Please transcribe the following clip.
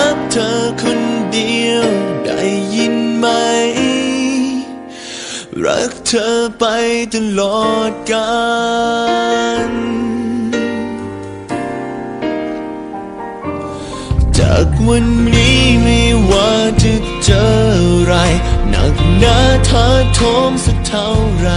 รักเธอคนเดียวได้ยินไหม รักเธอไปตลอดกาลจากวันนี้ไม่ว่าจะเจออะไร หนักหนาท้าทมสักเท่าไร